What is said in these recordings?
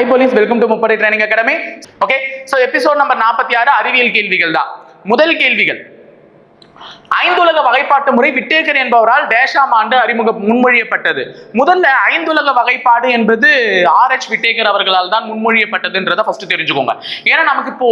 High police welcome to முப்படை training academy okay so episode number நாற்பத்தி ஆறு அறிவியல் கேள்விகள் தான். முதல் கேள்விகள். ஐந்துலக வகைப்பாட்டு முறை விட்டேக்கர் என்பவரால் டேஷாம் ஆண்டு அறிமுக முன்மொழியப்பட்டது. முதல்ல ஐந்துலக வகைப்பாடு என்பது ஆர் எச் விட்டேக்கர் அவர்களால் தான் முன்மொழியப்பட்டதுன்றதை ஃபர்ஸ்ட் தெரிஞ்சுக்கோங்க. ஏன்னா நமக்கு இப்போ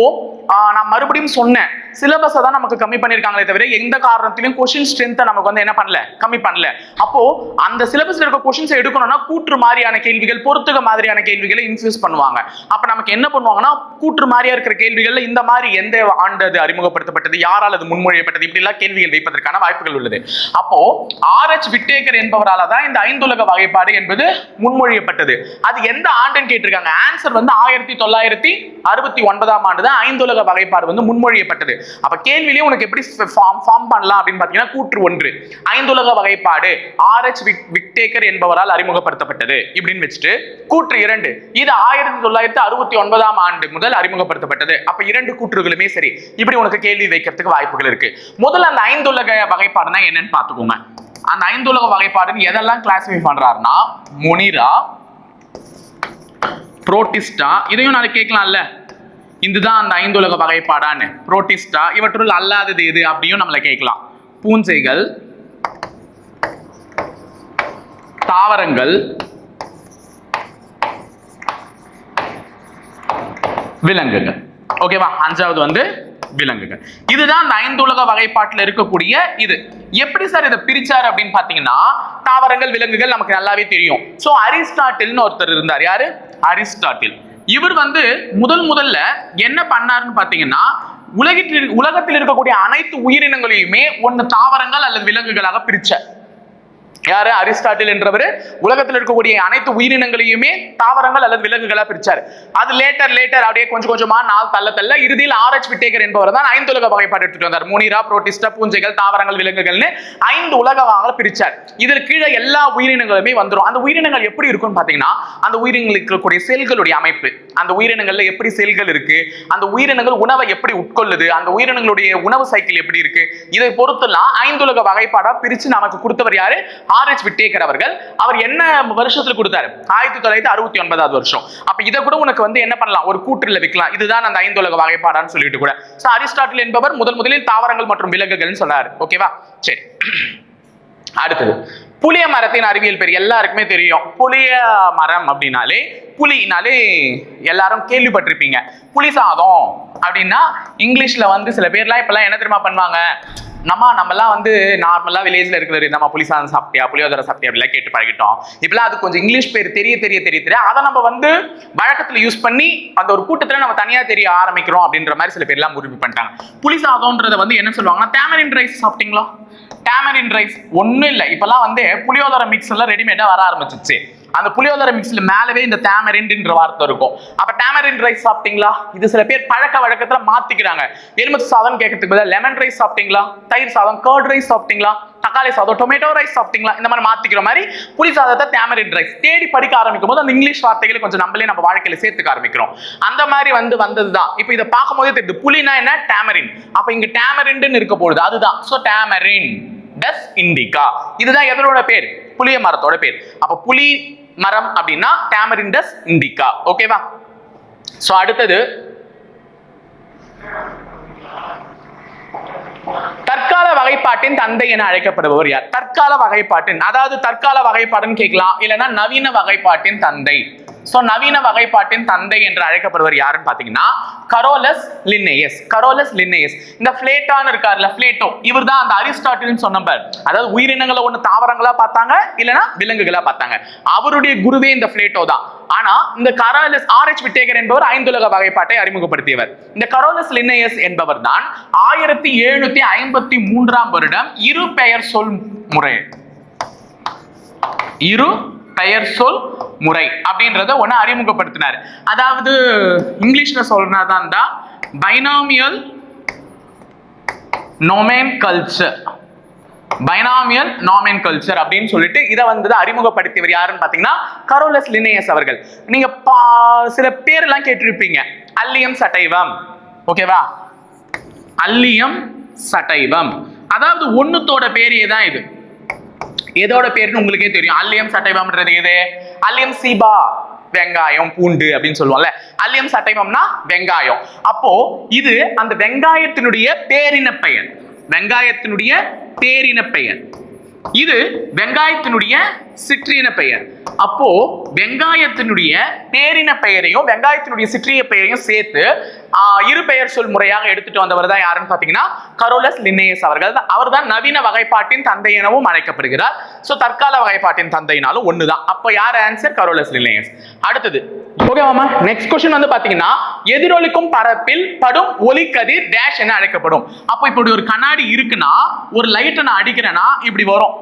நான் மறுபடியும் சொன்னேன். சிலபஸை தான் நமக்கு கம்மி பண்ணியிருக்காங்களே தவிர எந்த காரணத்திலும் கொஷின் ஸ்ட்ரென்த்தை நமக்கு வந்து என்ன பண்ணல? கம்மி பண்ணல. அப்போ அந்த சிலபஸ்ல இருக்க கொஷின்ஸை எடுக்கணும்னா கூற்று மாதிரியான கேள்விகள் பொறுத்துக மாதிரியான கேள்விகளை இன்ஃபியூஸ் பண்ணுவாங்க. அப்ப நமக்கு என்ன பண்ணுவாங்கன்னா கூற்று மாதிரியா இருக்கிற கேள்விகள்ல இந்த மாதிரி எந்த ஆண்டு அது அறிமுகப்படுத்தப்பட்டது யாரால் அது முன்மொழியப்பட்டது இப்படி எல்லாம் கேள்விகள் வைப்பதற்கான வாய்ப்புகள் உள்ளது. அப்போ ஆர் எச் விட்டேக்கர் என்பவரால தான் இந்த ஐந்துலக வகைப்பாடு என்பது முன்மொழியப்பட்டது. அது எந்த ஆண்டுன்னு கேட்டிருக்காங்க. ஆன்சர் வந்து ஆயிரத்தி தொள்ளாயிரத்தி அறுபத்தி ஒன்பதாம் ஆண்டு தான் ஐந்துலக வகைப்பாடு வந்து முன்மொழியப்பட்டது. அப்ப கேள்வியிலே உனக்கு எப்படி ஃபார்ம் ஃபார்ம் பண்ணலாம் அப்படின்னு பாத்தீங்கன்னா கூற்று ஒன்று. ஐந்துலக வகைப்பாடு ஆர் எச் விக்டேக்கர் என்பவரால் அறிமுகப்படுத்தப்பட்டது இப்படின்னு வச்சுட்டு கூற்று இரண்டு. இது ஆயிரத்தி தொள்ளாயிரத்தி அறுபத்தி ஒன்பதாம் ஆண்டு முதல் அறிமுகப்படுத்தப்பட்டது. அப்ப இரண்டு கூற்றுகளுமே சரி. இப்படி உனக்கு கேள்வி வைக்கிறதுக்கு வாய்ப்புகள் இருக்கு. முதல்ல அந்த ஐந்துலக வகைப்பாடுனா என்னன்னு பார்த்துக்கோங்க. அந்த ஐந்துலக வகைப்பாடுன்னு எதெல்லாம் கிளாசிஃபை பண்றாருன்னா முனிரா புரோட்டிஸ்டா இதையும் நாளைக்கு கேட்கலாம்ல. இதுதான் அந்த ஐந்துலக வகைப்பாடான்னு. புரோட்டிஸ்டா இவற்றுள் அல்லாதது எது அப்படியும் நம்மளை கேட்கலாம். பூஞ்சைகள் தாவரங்கள் விலங்குகள். ஓகேவா? அஞ்சாவது வந்து விலங்குகள். இதுதான் அந்த ஐந்துலக வகைப்பாட்டில் இருக்கக்கூடிய இது. எப்படி சார் இதை பிரிச்சார் அப்படின்னு பாத்தீங்கன்னா தாவரங்கள் விலங்குகள் நமக்கு நல்லாவே தெரியும். சோ அரிஸ்டாட்டில்னு ஒருத்தர் இருந்தார். யாரு? அரிஸ்டாட்டில். இவர் வந்து முதல் முதல்ல என்ன பண்ணாருன்னு பாத்தீங்கன்னா உலகத்தில் உலகத்தில் இருக்கக்கூடிய அனைத்து உயிரினங்களையுமே ஒன்னு தாவரங்கள் அல்லது விலங்குகளாக பிரிச்சார். யாரு? அரிஸ்டாட்டில் என்றவர். உலகத்தில் இருக்கக்கூடிய அனைத்து உயிரினங்களையுமே தாவரங்கள் அல்லது விலங்குகளா பிரிச்சார். அது லேட்டர் லேட்டர் அப்படியே கொஞ்சம் கொஞ்சமா நாள் தள்ள தள்ள இறுதியில் ஆர்எச் விட்டேகர் என்பவர் தான் ஐந்துலக வகைப்பாடு எடுத்துட்டு வந்தார். மூனிரா புரோட்டிஸ்டா பூஞ்சைகள் தாவரங்கள் விலங்குகள்னு ஐந்து உலகமாக பிரிச்சார். இதில் கீழே எல்லா உயிரினங்களுமே வந்துடும் அந்த உயிரினங்கள் எப்படி இருக்கும்னு பாத்தீங்கன்னா அந்த உயிரினங்களுக்கு இருக்கக்கூடிய செல்களுடைய அமைப்பு. அந்த உயிரினங்கள்ல எப்படி செல்கள் இருக்கு? அந்த உயிரினங்கள் உணவை எப்படி உட்கொள்ளுது? அந்த உயிரினங்களுடைய உணவு சைக்கிள் எப்படி இருக்கு? இதை பொறுத்தெல்லாம் ஐந்துலக வகைப்பாடா பிரிச்சு நமக்கு கொடுத்தவர் யாரு? ஆர் எச் விட்டேக்கர் அவர்கள் அவர் என்ன வருஷத்துல கொடுத்தாரு? ஆயிரத்தி தொள்ளாயிரத்தி அறுபத்தி ஒன்பதாவது வருஷம். அப்ப இதை கூட உனக்கு வந்து என்ன பண்ணலாம்? ஒரு கூற்றுல வைக்கலாம். இதுதான் அந்த ஐந்துலக வகைப்பாடான்னு சொல்லிட்டு கூட. சோ அரிஸ்டாட்டில் என்பவர் முதல் முதலில் தாவரங்கள் மற்றும் விலங்குகள்னு சொன்னார். ஓகேவா சரி. அடுத்தது புளிய மரத்தின் அறிவியல் பேர் எல்லாருக்குமே தெரியும். புளிய மரம் அப்படின்னாலே புலினாலே எல்லாரும் கேள்விப்பட்டிருப்பீங்க. புளி சாதம் அப்படின்னா இங்கிலீஷ்ல வந்து சில பேர்லாம் இப்பெல்லாம் என்ன தெரியுமா பண்ணுவாங்க? நம்ம நம்மலாம் வந்து நார்மலாக வில்லேஜில் இருக்கிற நம்ம புளி சாதம் சாப்பிட்டியா புளியோதரை சாப்பிட்டியா அப்படிலாம் கேட்டு பழகிட்டோம். இப்பெல்லாம் அது கொஞ்சம் இங்கிலீஷ் பேர் தெரிய தெரிய தெரிய தெரிய. அதை நம்ம வந்து வழக்கத்தில் யூஸ் பண்ணி அந்த ஒரு கூட்டத்தில் நம்ம தனியாக தெரிய ஆரம்பிக்கிறோம் அப்படின்ற மாதிரி சில பேர்லாம் முடிவு பண்ணிட்டாங்க. புளிசாதம்ன்றதை வந்து என்ன சொல்லுவாங்கன்னா தேமரின் ரைஸ் சாப்பிட்டீங்களா? டேமரின் ரைஸ் ஒன்றும் இல்லை. இப்போல்லாம் வந்து புளியோதரை மிக்ஸ் எல்லாம் ரெடிமேடாக வர ஆரம்பிச்சிச்சு அந்த புளியோதரை மிக்ஸில் மேலவே இந்த டேமரின்ன்ற வார்த்தை இருக்கும். அப்போ டேமரின் ரைஸ் சாப்பிட்டீங்களா? இது சில பேர் பழக்க வழக்கத்தில் மாற்றிக்கிறாங்க எலுமிச்சு சாதம் கேட்கறதுக்கு பதிலாக லெமன் ரைஸ் சாப்பிட்டீங்களா? தயிர் சாதம் கர்ட் ரைஸ் சாப்பிட்டீங்களா? தக்காளி சாதம் டொமேட்டோ ரைஸ் சாப்பிட்டீங்களா? இந்த மாதிரி மாத்திக்கிற மாதிரி புளி சாதத்தை டேமரின் ரைஸ் தேடி படிக்க ஆரம்பிக்கும் போது அந்த இங்கிலீஷ் வார்த்தைகளை கொஞ்சம் நம்மளே நம்ம வாழ்க்கையில சேர்த்துக்க ஆரம்பிக்கிறோம். அந்த மாதிரி வந்து வந்தது தான் இப்போ இதை பார்க்கும்போதே தெரியுது. புலினா என்ன? டேமரின் அப்ப இங்க டேமரின்னு இருக்க போகுது. அதுதான். சோ டேமரின் டஸ் இண்டிகா இதுதான் எதனோட பேர்? புளிய மரத்தோட பேர். அப்ப புலி மரம் அப்படின்னா டேமரின் டஸ் இண்டிகா ஓகேவா சோ அடுத்தது தற்கால வகைப்பாட்டின் தந்தை என அழைக்கப்படுபவர் யார்? தற்கால வகைப்பாட்டின் அதாவது தற்கால வகைப்பாடுன்னு கேட்கலாம். இல்லைன்னா நவீன வகைப்பாட்டின் தந்தை. ஸோ நவீன வகைப்பாட்டின் தந்தை என்று அழைக்கப்படுவர் யாருன்னு பார்த்தீங்கன்னா கரோலஸ் லின்னேயஸ் கரோலஸ் லின்னேயஸ் இந்த பிளேட்டான் இருக்காருல்ல பிளேட்டோ இவர் தான் அந்த அரிஸ்டாட்டில்னு சொன்னவர் அதாவது உயிரினங்களை ஒன்று தாவரங்களா பார்த்தாங்க இல்லைன்னா விலங்குகளா பார்த்தாங்க. அவருடைய குருவே இந்த பிளேட்டோ தான். ஆனா இந்த கரோலஸ் ஆர் எச் விட்டேகர் என்பவர் ஐந்துலக வகைப்பாட்டை அறிமுகப்படுத்தியவர். இந்த கரோலஸ் லின்னேயஸ் என்பவர் தான் ஆயிரத்தி எழுநூத்தி ஐம்பத்தி மூன்றாம் வருடம் இரு பெயர் சொல் முறை. இரு பெயர் சொல் முறை அப்படின்றத ஒன்று அறிமுகப்படுத்தினார். அதாவது இங்கிலீஷ்ல சொல்றதான் தான் binomial nomenclature binomial nomenclature அப்படின்னு சொல்லிட்டு இதை வந்து அறிமுகப்படுத்தியவர் யாருன்னு பாத்தீங்கன்னா கரோலஸ் லினேயஸ் அவர்கள். நீங்க பா- சில பேர்லாம் கேட்டிருப்பீங்க. அல்லியம் சட்டைவம். ஓகேவா அல்லியம் சட்டைவம். அதாவது ஒன்னுத்தோட பேரே தான் இது. எதோட பேருன்னு உங்களுக்கே தெரியும். அல்லியம் சட்டைவம்ன்றது எது? அல்லியம் சீபா வெங்காயம் பூண்டு அப்படின்னு சொல்லுவோம்ல. அல்லியம் சட்டைபம்னா வெங்காயம். அப்போ இது அந்த வெங்காயத்தினுடைய பேரின பெயர். வெங்காயத்தினுடைய பேரின பெயர். இது வெங்காயத்தினுடைய சிற்றின பெயர். அப்போ வெங்காயத்தினுடைய பேரின பெயரையும் வெங்காயத்தினுடைய சிற்றிய பெயரையும் சேர்த்து இரு பெயர் சொல் முறையாக எடுத்துட்டு வந்தவர் தான் யாருன்னு பாத்தீங்கன்னா கரோலஸ் லின்னேயஸ் அவர்கள். அவர் தான் நவீன வகைப்பாட்டின் தந்தை எனவும் அழைக்கப்படுகிறார். சோ தற்கால வகைப்பாட்டின் தந்தைனாலும் ஒண்ணுதான். அப்போ யார் ஆன்சர் கரோலஸ் லின்னேயஸ். அடுத்தது ஓகேவாமா நெக்ஸ்ட் கொஸ்டின் வந்து பாத்தீங்கன்னா எதிரொலிக்கும் பரப்பில் படும் ஒலிக்கதிர் டேஷ் என அழைக்கப்படும். அப்போ இப்படி ஒரு கண்ணாடி இருக்குன்னா ஒரு லைட்டை நான் அடிக்கிறேன்னா இப்படி வரும்.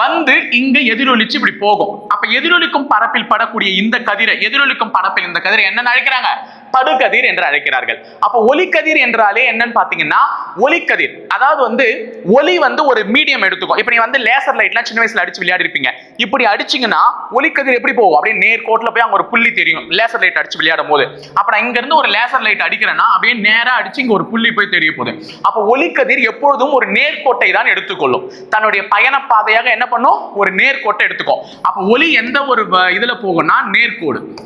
வந்து இங்க எதிரொலிச்சு இப்படி போகும். அப்ப எதிரொலிக்கும் பரப்பில் படக்கூடிய இந்த கதிரை எதிரொலிக்கும் பரப்பில் இந்த கதிரை என்ன அழைக்கிறாங்க? படுகதிர் என்று அழைக்கிறார்கள். அப்ப ஒளிக்கதிர் என்றாலே என்னன்னு பாத்தீங்கன்னா ஒளிக்கதிர் அதாவது வந்து ஒளி வந்து ஒரு மீடியம் எடுத்துக்கும். இப்ப நீ வந்து லேசர் லைட்லாம் சின்ன வயசுல அடிச்சு விளையாடி இருப்பீங்க இப்படி அடிச்சீங்கன்னா ஒளிக்கதிர் எப்படி போகும்? அப்படியே நேர்கோட்டில் போய் அங்க ஒரு புள்ளி தெரியும். லேசர் லைட் அடிச்சு விளையாடும் போது. அப்ப நான் இங்க இருந்து ஒரு லேசர் லைட் அடிக்கிறேன்னா அப்படியே நேரா அடிச்சு இங்க ஒரு புள்ளி போய் தெரிய போகுது. அப்ப ஒளிக்கதிர் எப்பொழுதும் ஒரு நேர்கோட்டை தான் எடுத்துக்கொள்ளும். தன்னுடைய பயண பாதையாக என்ன பண்ணும்? ஒரு நேர்கோட்டை எடுத்துக்கும். அப்ப ஒளி எந்த ஒரு வ- இதுல போகும்னா நேர்கோடு.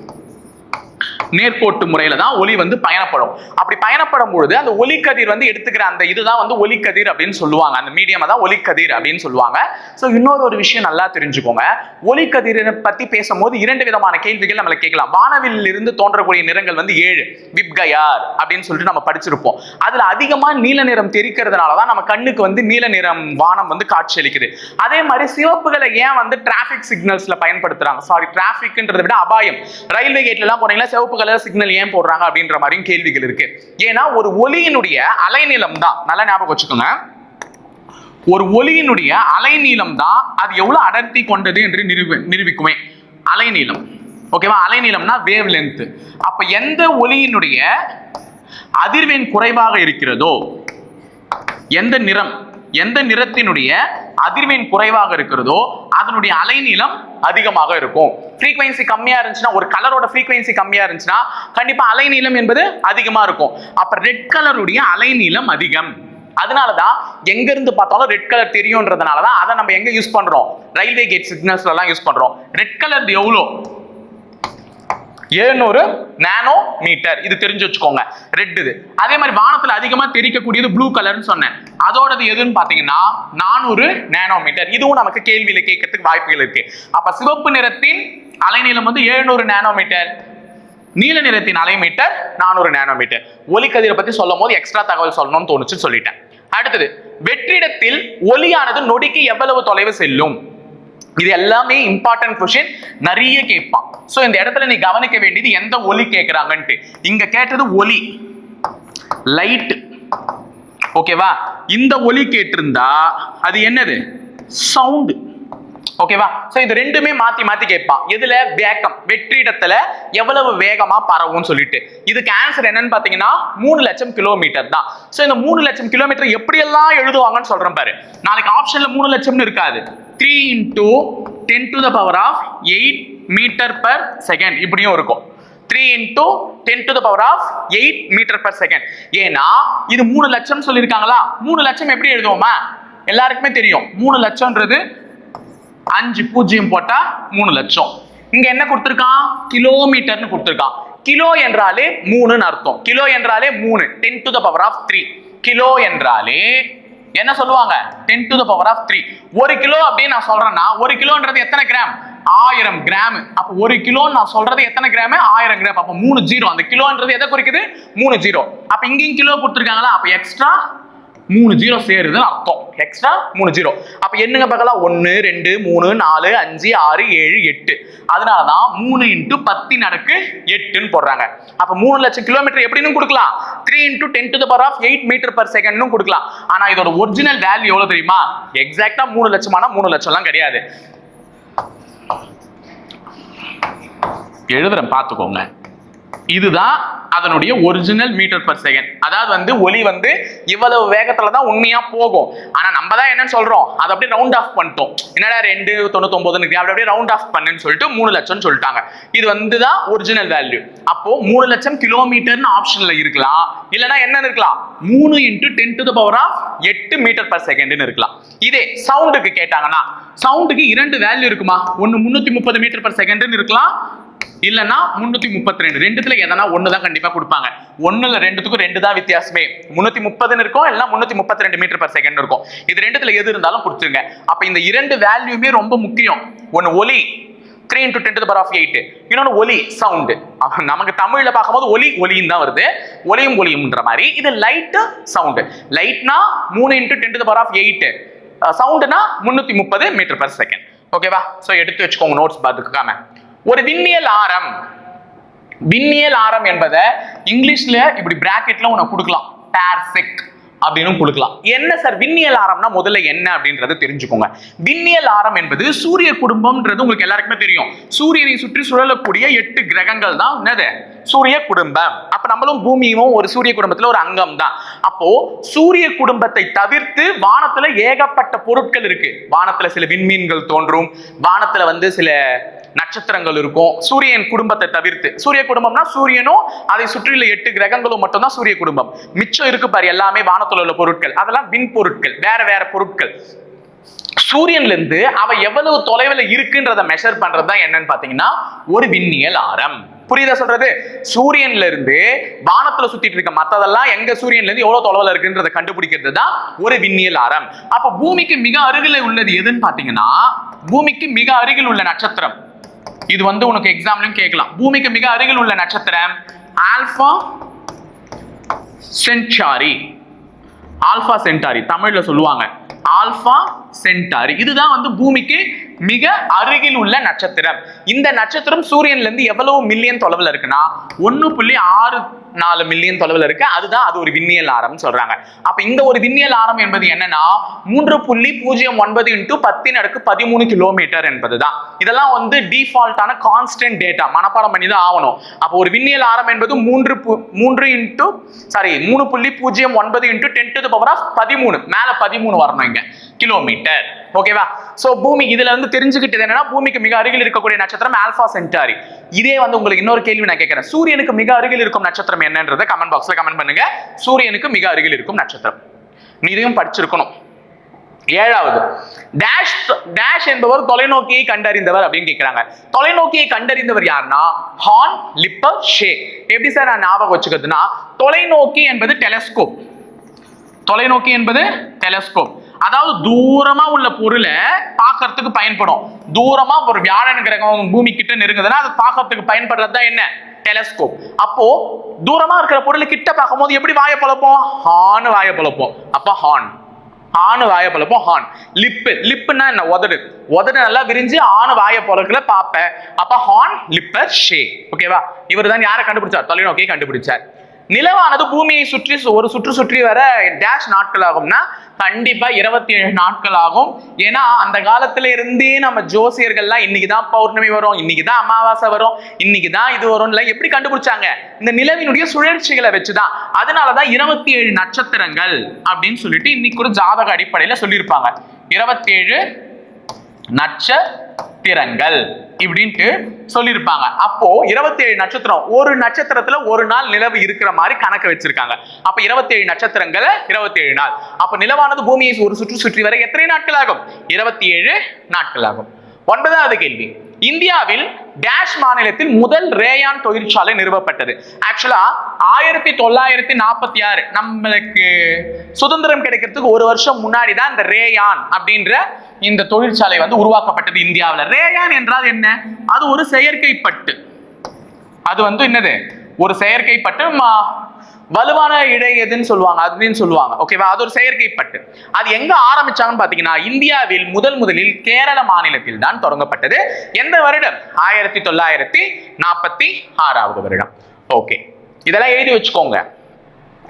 நேர்கோட்டு முறையில தான் ஒளி வந்து பயணப்படும். அப்படி பயணப்படும் பொழுது அந்த ஒலிக்கதிர் வந்து எடுத்துக்கிற அந்த இதுதான் வந்து ஒளிக்கதிர் அப்படின்னு சொல்லுவாங்க. அந்த மீடியம் தான் ஒளிக்கதிர் அப்படின்னு சொல்லுவாங்க. ஸோ இன்னொரு ஒரு விஷயம் நல்லா தெரிஞ்சுக்கோங்க. ஒளிக்கதிரை பத்தி பேசும்போது இரண்டு விதமான கேள்விகள் நம்மளை கேட்கலாம். வானவில்லில் இருந்து தோன்றக்கூடிய நிறங்கள் வந்து ஏழு விப்கயார் அப்படின்னு சொல்லிட்டு நம்ம படிச்சிருப்போம். அதுல அதிகமா நீல நிறம் தெரிக்கிறதுனால தான் நம்ம கண்ணுக்கு வந்து நீல நிறம் வானம் வந்து காட்சியளிக்குது அதே மாதிரி சிவப்புகளை ஏன் வந்து டிராஃபிக் சிக்னல்ஸ்ல பயன்படுத்துறாங்க? சாரி டிராபிக்ன்றதை விட அபாயம். ரயில்வே கேட்ல எல்லாம் போனீங்கன்னா சிவப்பு கலர் சிக்னல் ஏன் போடுறாங்க அப்படின்ற மாதிரியும் கேள்விகள் இருக்கு. ஏன்னா ஒரு ஒலியினுடைய அலைநீளம் தான் நல்லா ஞாபகம் வச்சுக்கோங்க. ஒரு ஒலியினுடைய அலைநீளம் தான் அது எவ்வளவு அடர்த்தி கொண்டது என்று நிரூபி நிரூபிக்குமே. அலைநீளம். ஓகேவா அலைநீளம்னா வேவ் லென்த் அப்ப எந்த ஒளியினுடைய அதிர்வெண் குறைவாக இருக்கிறதோ எந்த நிறம் எந்த நிறத்தினுடைய அதிர்வெண் குறைவாக இருக்கிறதோ அதனுடைய அலைநீளம் அதிகமாக இருக்கும். ஃப்ரீக்வன்சி கம்மியா இருந்துச்சுன்னா ஒரு கலரோட ஃப்ரீக்வன்சி கம்மியா இருந்துச்சுன்னா கண்டிப்பா அலைநீளம் என்பது அதிகமா இருக்கும். அப்ப ரெட் கலருடைய அலைநீளம் அதிகம். அதனாலதான் எங்க இருந்து பார்த்தாலும் ரெட் கலர் தெரியும்ன்றதுனாலதான் அதை நம்ம எங்க யூஸ் பண்றோம்? ரயில்வே கேட் சிக்னல்ஸ்ல எல்லாம் யூஸ் பண்றோம். ரெட் கலர் எவ்வளோ? எழுநூறு நானோ மீட்டர் இது தெரிஞ்சு வச்சுக்கோங்க. ரெட் இது. அதே மாதிரி வானத்துல அதிகமா தெரிக்கக்கூடியது ப்ளூ கலர்னு சொன்னேன். அதோடது எதுன்னு பாத்தீங்கன்னா நானூறு நானோ மீட்டர் இதுவும் நமக்கு கேள்வியில கேட்கறதுக்கு வாய்ப்புகள் இருக்கு. அப்ப சிவப்பு நிறத்தின் அலைநீளம் வந்து எழுநூறு நானோ மீட்டர் நீல நிறத்தின் அலைமீட்டர் நானூறு நானோமீட்டர் ஒலிக்கதிரை பத்தி சொல்லும் போது எக்ஸ்ட்ரா தகவல் சொல்லணும்னு தோணுச்சு சொல்லிட்டேன். அடுத்தது வெற்றிடத்தில் ஒலியானது நொடிக்கு எவ்வளவு தொலைவு செல்லும்? இது எல்லாமே இம்பார்ட்டன்ட் கொஸ்டின் நிறைய கேட்பான். சோ இந்த இடத்துல நீ கவனிக்க வேண்டியது எந்த ஒலி கேட்குறாங்கன்ட்டு. இங்க கேட்டது ஒலி. லைட் ஓகேவா இந்த ஒலி கேட்டிருந்தா அது என்னது? சவுண்டு ஓகேவா சோ இது ரெண்டுமே மாத்தி மாத்தி கேட்பான். எதுல? வேகம். வெற்றிடத்துல எவ்வளவு வேகமா பரவும் சொல்லிட்டு. இதுக்கு ஆன்சர் என்னன்னு பாத்தீங்கன்னா மூணு லட்சம் கிலோமீட்டர் தான். சோ இந்த மூணு லட்சம் கிலோமீட்டர் எப்படி எல்லாம் எழுதுவாங்கன்னு சொல்றேன் பாரு. நாளைக்கு ஆப்ஷன்ல மூணு லட்சம்னு இருக்காது. Three into ten to the power of eight metre per second இப்படியும் இருக்கும். Three into ten to the power of eight metre per second ஏன்னா இது மூணு லட்சம் சொல்லியிருக்காங்களா? மூணு லட்சம் எப்படி எழுதுவோமா? எல்லாருக்குமே தெரியும். மூணு லட்சம்ன்றது அஞ்சு பூஜ்ஜியம் போட்டா மூணு லட்சம். இங்க என்ன கொடுத்துருக்கான்? கிலோமீட்டர்னு கொடுத்துருக்கான். கிலோ என்றாலே மூணுன்னு அர்த்தம். கிலோ என்றாலே மூணு. Ten to the power of three kilo என்றாலே என்ன சொல்லுவாங்க? Ten to the power of three ஒரு கிலோ அப்படின்னு நான் சொல்றேன்னா ஒரு கிலோன்றது எத்தனை கிராம் ஆயிரம் கிராம் அப்ப ஒரு கிலோ நான் சொல்றது எத்தனை கிராம் ஆயிரம் கிராம் அப்ப மூணு ஜீரோ அந்த கிலோன்றது எதை குறிக்குது? மூணு ஜீரோ அப்ப இங்கேயும் கிலோ கொடுத்துருக்காங்களா? அப்ப எக்ஸ்ட்ரா மூணு ஜீரோ சேருதுன்னு அர்த்தம். எக்ஸ்ட்ரா மூணு ஜீரோ. அப்ப என்னங்க பார்க்கலாம்? ஒன்னு ரெண்டு மூணு நாலு அஞ்சு ஆறு ஏழு எட்டு. அதனாலதான் மூணு இன்ட்டு பத்தி நடக்கு எட்டுன்னு போடுறாங்க. அப்ப மூணு லட்சம் கிலோமீட்டர் எப்படின்னு கொடுக்கலாம். Three into ten to power of eight metre per செகண்ட்னு கொடுக்கலாம். ஆனா இதோட ஒரிஜினல் வேல்யூ எவ்வளவு தெரியுமா? எக்ஸாக்டா மூணு லட்சமான மூணு லட்சம்லாம் கிடையாது. எழுதுறேன் பார்த்துக்கோங்க. இதுதான் அதனுடைய ஒரிஜினல் மீட்டர் பர் செகண்ட் அதாவது வந்து ஒலி வந்து இவ்வளவு வேகத்துல தான் உண்மையா போகும். ஆனா நம்ம தான் என்னன்னு சொல்றோம். அதை அப்படியே ரவுண்ட் ஆஃப் பண்ணிட்டோம். என்னடா ரெண்டு தொண்ணூத்தொன்பதுன்னு இருக்கு அப்படி அப்படியே ரவுண்ட் ஆஃப் பண்ணுன்னு சொல்லிட்டு மூணு லட்சம் சொல்லிட்டாங்க. இது வந்து தான் ஒரிஜினல் வேல்யூ அப்போ மூணு லட்சம் கிலோமீட்டர்னு ஆப்ஷன்ல இருக்கலாம். இல்லைன்னா என்ன இருக்கலாம். மூணு into ten to the power of எட்டு மீட்டர் பர் செகண்ட்னு இருக்கலாம். இதே சவுண்டுக்கு கேட்டாங்கன்னா சவுண்டுக்கு இரண்டு வேல்யூ இருக்குமா? ஒன்னு முன்னூத்தி முப்பது மீட்டர் பர் செகண்ட்னு இருக்கலாம். இல்லைன்னா முன்னூத்தி முப்பத்தி ரெண்டு ரெண்டுத்துல எதனா ஒன்று தான் கண்டிப்பா கொடுப்பாங்க. ஒண்ணுல ரெண்டுத்துக்கும் ரெண்டு தான் வித்தியாசமே. முன்னூத்தி முப்பதுன்னு இருக்கும் இல்லைன்னா முன்னூத்தி முப்பத்தி ரெண்டு மீட்டர் பர் செகண்ட் இருக்கும். இது ரெண்டுத்துல எது இருந்தாலும் கொடுத்துருங்க. அப்ப இந்த இரண்டு வேல்யூமே ரொம்ப முக்கியம். ஒன்னு ஒலி three into ten to per of eight இன்னொன்று ஒலி சவுண்டு நமக்கு தமிழ்ல பார்க்கும்போது ஒலி ஒலியும் தான் வருது. ஒலியும் ஒலியும்ன்ற மாதிரி. இது லைட்டு சவுண்டு லைட்னா மூணு into ten to per of eight சவுண்டுனா முன்னூத்தி முப்பது மீட்டர் பர் செகண்ட் ஓகேவா ஸோ எடுத்து வச்சுக்கோங்க நோட்ஸ் பார்த்துக்காம ஒரு விண்ணியல் ஆரம். விண்ணியல் ஆரம் என்பதை இங்கிலீஷ்ல இப்படி பிராக்கெட்ல உனக்கு கொடுக்கலாம். பேர்செக் அப்படின்னு கொடுக்கலாம். என்ன சார் விண்ணியல் ஆரம்னா முதல்ல என்ன அப்படின்றத தெரிஞ்சுக்கோங்க. விண்ணியல் ஆரம் என்பது சூரிய குடும்பம்ன்றது உங்களுக்கு எல்லாருக்குமே தெரியும். சூரியனை சுற்றி சுழலக்கூடிய எட்டு கிரகங்கள் தான் என்னது? சூரிய குடும்பம். அப்ப நம்மளும் பூமியும் ஒரு சூரிய குடும்பத்துல ஒரு அங்கம் தான். அப்போ சூரிய குடும்பத்தை தவிர்த்து வானத்துல ஏகப்பட்ட பொருட்கள் இருக்கு. வானத்துல சில விண்மீன்கள் தோன்றும். வானத்துல வந்து சில நட்சத்திரங்கள் இருக்கும். சூரியன் குடும்பத்தை தவிர்த்து. சூரிய குடும்பம்னா சூரியனும் அதை சுற்றியுள்ள எட்டு கிரகங்களும் மட்டும்தான் சூரிய குடும்பம். மிச்சம் இருக்கு பாரு எல்லாமே வானத்துல உள்ள பொருட்கள். அதெல்லாம் விண் பொருட்கள் வேற வேற பொருட்கள். சூரியன்ல இருந்து அவ எவ்வளவு தொலைவில் இருக்குன்றத மெஷர் பண்றது தான் என்னன்னு பாத்தீங்கன்னா ஒரு விண்ணியல் ஆரம். புரியுதா சொல்றது? சூரியன்ல இருந்து வானத்துல சுத்திட்டு இருக்க மத்ததெல்லாம் எங்க சூரியன்ல இருந்து எவ்வளவு தொலைவில் இருக்குன்றத கண்டுபிடிக்கிறது தான் ஒரு விண்ணியல் ஆரம். அப்ப பூமிக்கு மிக அருகில் உள்ளது எதுன்னு பாத்தீங்கன்னா பூமிக்கு மிக அருகில் உள்ள நட்சத்திரம். இது வந்து உனக்கு எக்ஸாம்லயும் கேட்கலாம். பூமிக்கு மிக அருகில் உள்ள நட்சத்திரம் ஆல்பா சென்டாரி ஆல்பா சென்டாரி தமிழ்ல சொல்லுவாங்க. ஆல்பா சென்டாரி இதுதான் வந்து பூமிக்கு மிக அருகில் உள்ள நட்சத்திரம். இந்த நட்சத்திரம் சூரியன்ல இருந்து எவ்வளவு மில்லியன் தொலைவில் இருக்குன்னா ஒன்னு புள்ளி ஆறு நாலு மில்லியன் தொலைவில் இருக்கு. அதுதான் அது ஒரு விண்ணியல் ஆரம் சொல்றாங்க. அப்ப இந்த ஒரு விண்ணியல் ஆரம் என்பது என்னன்னா மூன்று புள்ளி பூஜ்ஜியம் ஒன்பது இன்ட்டு பத்தின் அடுக்கு பதிமூணு கிலோமீட்டர் என்பதுதான். இதெல்லாம் வந்து டிஃபால்ட்டான கான்ஸ்டன்ட் டேட்டா மனப்பாடம் பண்ணி தான் ஆகணும். அப்போ ஒரு விண்ணியல் ஆரம் என்பது மூன்று பு- மூன்று இன்ட்டு சாரி மூணு புள்ளி பூஜ்ஜியம் ஒன்பது into ten to power of பதிமூணு. மேல பதிமூணு வரணும் இங்க. கிலோமீட்டர் ஓகேவா சோ பூமி இதுல இருந்து தெரிஞ்சுக்கிட்டது என்னன்னா பூமிக்கு மிக அருகில் இருக்கக்கூடிய நட்சத்திரம் ஆல்பா சென்டாரி இதே வந்து உங்களுக்கு இன்னொரு கேள்வி நான் கேட்கிறேன். சூரியனுக்கு மிக அருகில் இருக்கும் நட்சத்திரம் என்னன்றதை கமெண்ட் பாக்ஸ்ல கமெண்ட் பண்ணுங்க. சூரியனுக்கு மிக அருகில் இருக்கும் நட்சத்திரம். இதையும் படிச்சிருக்கணும். ஏழாவது டேஷ் டேஷ் என்பவர் தொலைநோக்கியை கண்டறிந்தவர் அப்படின்னு கேட்கிறாங்க தொலைநோக்கியை கண்டறிந்தவர் யாருன்னா? ஹான் லிப்பர் ஷே எப்படி சார் நான் ஞாபகம் வச்சுக்கிறதுனா தொலைநோக்கி என்பது டெலஸ்கோப் தொலைநோக்கி என்பது டெலஸ்கோப் அதாவது தூரமா உள்ள பொருளை பார்க்கறதுக்கு பயன்படும். தூரமா ஒரு வியாழன் கிரகம் பூமி கிட்ட நெருங்குதுன்னா அது பார்க்கறதுக்கு பயன்படுறது தான் என்ன? டெலஸ்கோப் அப்போ தூரமா இருக்கிற பொருளை கிட்ட பார்க்கும்போது எப்படி வாயை பழப்போம்? ஹான்னு வாயை பழப்போம். அப்ப ஹான் ஆணு வாயை பழப்போம் ஹான் லிப்பு லிப்புன்னா என்ன? உதடு. உதடு நல்லா விரிஞ்சு ஆணு வாயை பழக்கல பார்ப்பேன். அப்ப ஹான் லிப்பர் ஷே ஓகேவா இவர் தான் யாரை கண்டுபிடிச்சார்? தொலைநோக்கியை கண்டுபிடிச்சார். நிலவானது பூமியை சுற்றி சு- ஒரு சுற்று சுற்றி வர டேஷ் நாட்கள் ஆகும்னா கண்டிப்பா இருபத்தி ஏழு நாட்கள் ஆகும் ஏன்னா அந்த காலத்துல இருந்தே நம்ம ஜோசியர்கள்லாம் இன்னைக்கு தான் பௌர்ணமி வரும் இன்னைக்கு தான் அமாவாசை வரும் இன்னைக்கு தான் இது வரும்ல எப்படி கண்டுபிடிச்சாங்க? இந்த நிலவினுடைய சுழற்சிகளை வச்சுதான். அதனாலதான் இருபத்தி ஏழு நட்சத்திரங்கள் அப்படின்னு சொல்லிட்டு இன்னைக்கு ஒரு ஜாதக அடிப்படையில சொல்லியிருப்பாங்க. இருபத்தி ஏழு நட்சத்திரங்கள் இப்படின்ட்டு சொல்லியிருப்பாங்க. அப்போ இருபத்தி ஏழு நட்சத்திரம் ஒரு நட்சத்திரத்துல ஒரு நாள் நிலவு இருக்கிற மாதிரி கணக்கு வச்சிருக்காங்க. அப்ப இருபத்தி ஏழு நட்சத்திரங்களை இருபத்தி ஏழு நாள். அப்ப நிலவானது பூமியை ஒரு சுற்று சுற்றி வர எத்தனை நாட்கள் ஆகும்? இருபத்தி ஏழு நாட்கள் ஆகும். ஒன்பதாவது கேள்வி. இந்தியாவில் டேஷ் மாநிலத்தில் முதல் ரேயான் தொழிற்சாலை நிறுவப்பட்டது. ஆக்சுவலா ஆயிரத்தி தொள்ளாயிரத்தி நாற்பத்தி ஆறு நம்மளுக்கு சுதந்திரம் கிடைக்கிறதுக்கு ஒரு வருஷம் முன்னாடி தான் இந்த ரேயான் அப்படின்ற இந்த தொழிற்சாலை வந்து உருவாக்கப்பட்டது இந்தியாவில். ரேயான் என்றால் என்ன? அது ஒரு செயற்கை பட்டு அது வந்து என்னது? ஒரு செயற்கை பட்டு வலுவான இடை எதுன்னு சொல்லுவாங்க அப்படின்னு சொல்லுவாங்க. ஓகேவா அது ஒரு செயற்கை பட்டு அது எங்க ஆரம்பிச்சாங்கன்னு பாத்தீங்கன்னா இந்தியாவில் முதல் முதலில் கேரள மாநிலத்தில் தான் தொடங்கப்பட்டது. எந்த வருடம்? ஆயிரத்தி தொள்ளாயிரத்தி நாற்பத்தி ஆறாவது வருடம். ஓகே இதெல்லாம் எழுதி வச்சுக்கோங்க.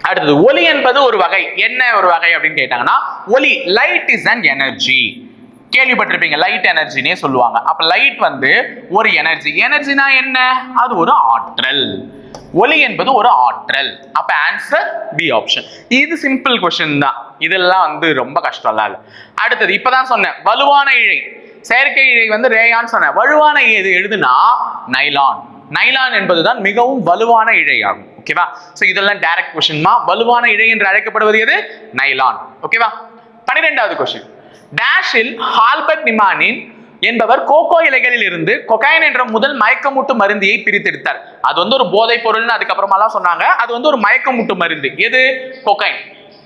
அடுத்தது ஒலி என்பது ஒரு வகை. என்ன ஒரு வகை அப்படின்னு கேட்டாங்கன்னா ஒலி லைட் இஸ் அண்ட் எனர்ஜி கேள்விப்பட்டிருப்பீங்க லைட் எனர்ஜினே சொல்லுவாங்க. அப்ப லைட் வந்து ஒரு எனர்ஜி எனர்ஜினா என்ன? அது ஒரு ஆற்றல். ஒலி என்பது ஒரு ஆற்றல். அப்ப ஆன்சர் பி ஆப்ஷன் இது சிம்பிள் கொஸ்டின் தான். இதெல்லாம் வந்து ரொம்ப கஷ்டம்லாம் இல்லை அடுத்தது இப்பதான் சொன்னேன் வலுவான இழை. செயற்கை இழை வந்து ரேயான்னு சொன்னேன். வலுவான இது எழுதுனா? நைலான் நைலான் என்பதுதான் மிகவும் வலுவான இழை ஆகும் ஓகேவா சோ இதெல்லாம் டைரக்ட் கொஸ்டின்மா வலுவான இழை என்று அழைக்கப்படுவது எது? நைலான் ஓகேவா பன்னிரெண்டாவது கொஸ்டின் டேஷில் ஹால்பர்ட் நிமானின் என்பவர் கோகோ இலைகளில் இருந்து கொகைன் என்ற முதல் மயக்கமூட்டு மருந்தியை பிரித்தெடுத்தார். அது வந்து ஒரு போதைப் பொருள்னு அதுக்கப்புறமாலாம் சொன்னாங்க. அது வந்து ஒரு மயக்கமூட்டு மருந்து. எது? கொகைன்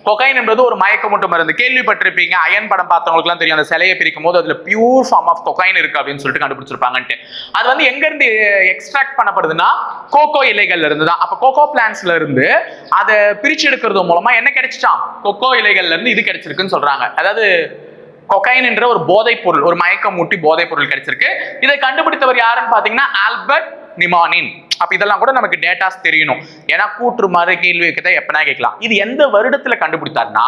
கொகைன் என்பது ஒரு மயக்கமூட்டு மருந்து. கேள்விப்பட்டிருப்பீங்க. அயன் படம் பார்த்தவங்களுக்குலாம் தெரியும். அந்த சிலையை பிரிக்கும் போது அதுல பியூர் ஃபார்ம் ஆஃப் கொகைன் இருக்கு அப்படின்னு சொல்லிட்டு கண்டுபிடிச்சிருப்பாங்கன்ட்டு. அது வந்து எங்க இருந்து எக்ஸ்ட்ராக்ட் பண்ணப்படுதுன்னா கோகோ இலைகள்ல இருந்து தான். அப்ப கோகோ பிளான்ஸ்ல இருந்து அதை பிரிச்சு எடுக்கிறது மூலமா என்ன கிடைச்சிட்டான் கொக்கோ இலைகள்ல இருந்து இது கிடைச்சிருக்குன்னு சொல்றாங்க. அதாவது கொக்கைன் என்ற ஒரு போதைப் பொருள் ஒரு மயக்கமூட்டி போதைப் பொருள் கிடைச்சிருக்கு. இதை கண்டுபிடித்தவர் யாருன்னு பாத்தீங்கன்னா ஆல்பர்ட் நிமானின். அப்ப இதெல்லாம் கூட நமக்கு டேட்டாஸ் தெரியணும். ஏன்னா கூற்று மாதிரி கேள்வி வைக்கதை எப்பனா கேட்கலாம். இது எந்த வருடத்துல கண்டுபிடித்தாருன்னா